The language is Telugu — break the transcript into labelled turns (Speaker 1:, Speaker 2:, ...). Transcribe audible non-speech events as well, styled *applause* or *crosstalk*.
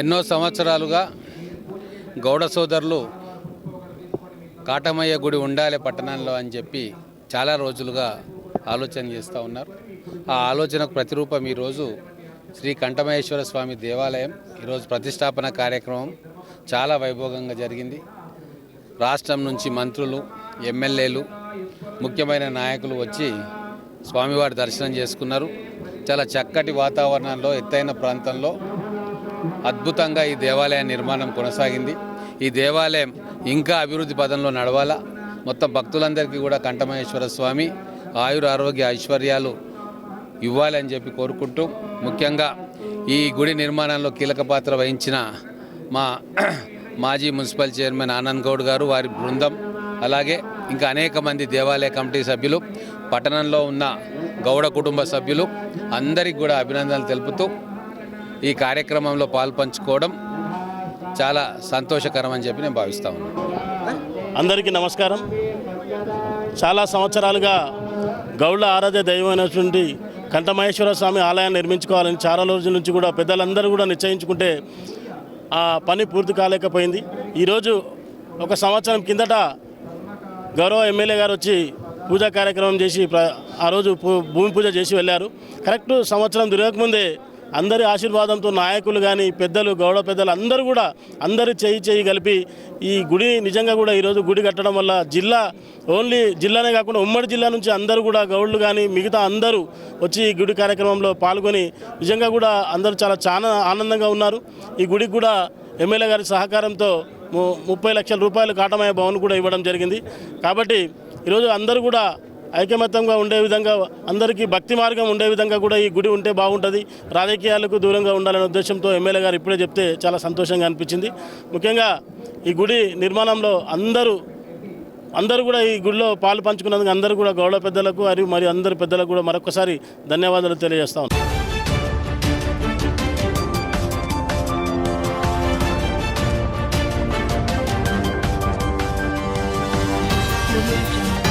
Speaker 1: ఎన్నో సంవత్సరాలుగా గౌడ సోదరులు కాటమయ్య గుడి ఉండాలి పట్టణంలో అని చెప్పి చాలా రోజులుగా ఆలోచన చేస్తూ ఉన్నారు. ఆ ఆలోచనకు ప్రతిరూపం ఈరోజు శ్రీ కంఠమహేశ్వర స్వామి దేవాలయం. ఈరోజు ప్రతిష్టాపన కార్యక్రమం చాలా వైభోగంగా జరిగింది. రాష్ట్రం నుంచి మంత్రులు ఎమ్మెల్యేలు ముఖ్యమైన నాయకులు వచ్చి స్వామివారి దర్శనం చేసుకున్నారు. చాలా చక్కటి వాతావరణంలో ఎత్తైన ప్రాంతంలో అద్భుతంగా ఈ దేవాలయ నిర్మాణం కొనసాగింది. ఈ దేవాలయం ఇంకా అభివృద్ధి పదంలో నడవాలా? మొత్తం భక్తులందరికీ కూడా కంఠమహేశ్వర స్వామి ఆయుర ఆరోగ్య ఐశ్వర్యాలు ఇవ్వాలి అని చెప్పి కోరుకుంటూ ముఖ్యంగా ఈ గుడి నిర్మాణంలో కీలక పాత్ర వహించిన మా *clears throat* మాజీ మున్సిపల్ చైర్మన్ ఆనంద్ గౌడ్ గారు వారి బృందం అలాగే ఇంకా అనేక మంది దేవాలయ కమిటీ సభ్యులు పట్టణంలో ఉన్న గౌడ కుటుంబ సభ్యులు అందరికి కూడా అభినందనలు తెలుపుతూ ఈ కార్యక్రమంలో పాల్పంచుకోవడం చాలా సంతోషకరం అని చెప్పి నేను భావిస్తా ఉన్నాను
Speaker 2: అందరికీ నమస్కారం. చాలా సంవత్సరాలుగా గౌళ్ళ ఆరాధ్య దైవమైనటువంటి కంఠమహేశ్వర స్వామి ఆలయాన్ని నిర్మించుకోవాలని చాలా రోజుల నుంచి కూడా పెద్దలందరూ కూడా నిశ్చయించుకుంటే ఆ పని పూర్తి కాలేకపోయింది. ఈరోజు ఒక సంవత్సరం కిందట గౌరవ ఎమ్మెల్యే గారు వచ్చి పూజా కార్యక్రమం చేసి ఆ రోజు భూమి పూజ చేసి వెళ్ళారు. కరెక్ట్ సంవత్సరం తిరగకముందే అందరి ఆశీర్వాదంతో నాయకులు కానీ పెద్దలు గౌడ పెద్దలు అందరూ కూడా అందరి చేయి చేయి కలిపి ఈ గుడి నిజంగా కూడా ఈరోజు గుడి కట్టడం వల్ల జిల్లా ఓన్లీ జిల్లానే కాకుండా ఉమ్మడి జిల్లా నుంచి అందరూ కూడా గౌళ్ళు కానీ మిగతా అందరూ వచ్చి ఈ గుడి కార్యక్రమంలో పాల్గొని నిజంగా కూడా అందరూ చాలా చాలా ఆనందంగా ఉన్నారు. ఈ గుడికి కూడా ఎమ్మెల్యే గారి సహకారంతో ము- ముప్పై లక్షల రూపాయలు కాటమయ్య భవన్ కూడా ఇవ్వడం జరిగింది. కాబట్టి ఈరోజు అందరూ కూడా ఐకమత్యంగా ఉండే విధంగా అందరికీ భక్తి మార్గం ఉండే విధంగా కూడా ఈ గుడి ఉంటే బాగుంటుంది. రాజకీయాలకు దూరంగా ఉండాలనే ఉద్దేశంతో ఎమ్మెల్యే గారు ఇప్పుడే చెప్తే చాలా సంతోషంగా అనిపించింది. ముఖ్యంగా ఈ గుడి నిర్మాణంలో అందరూ అందరూ కూడా ఈ గుడిలో పాలు పంచుకున్నందుకు అందరూ కూడా గౌడ పెద్దలకు మరియు మరియు అందరు పెద్దలకు కూడా మరొకసారి ధన్యవాదాలు తెలియజేస్తాం Thank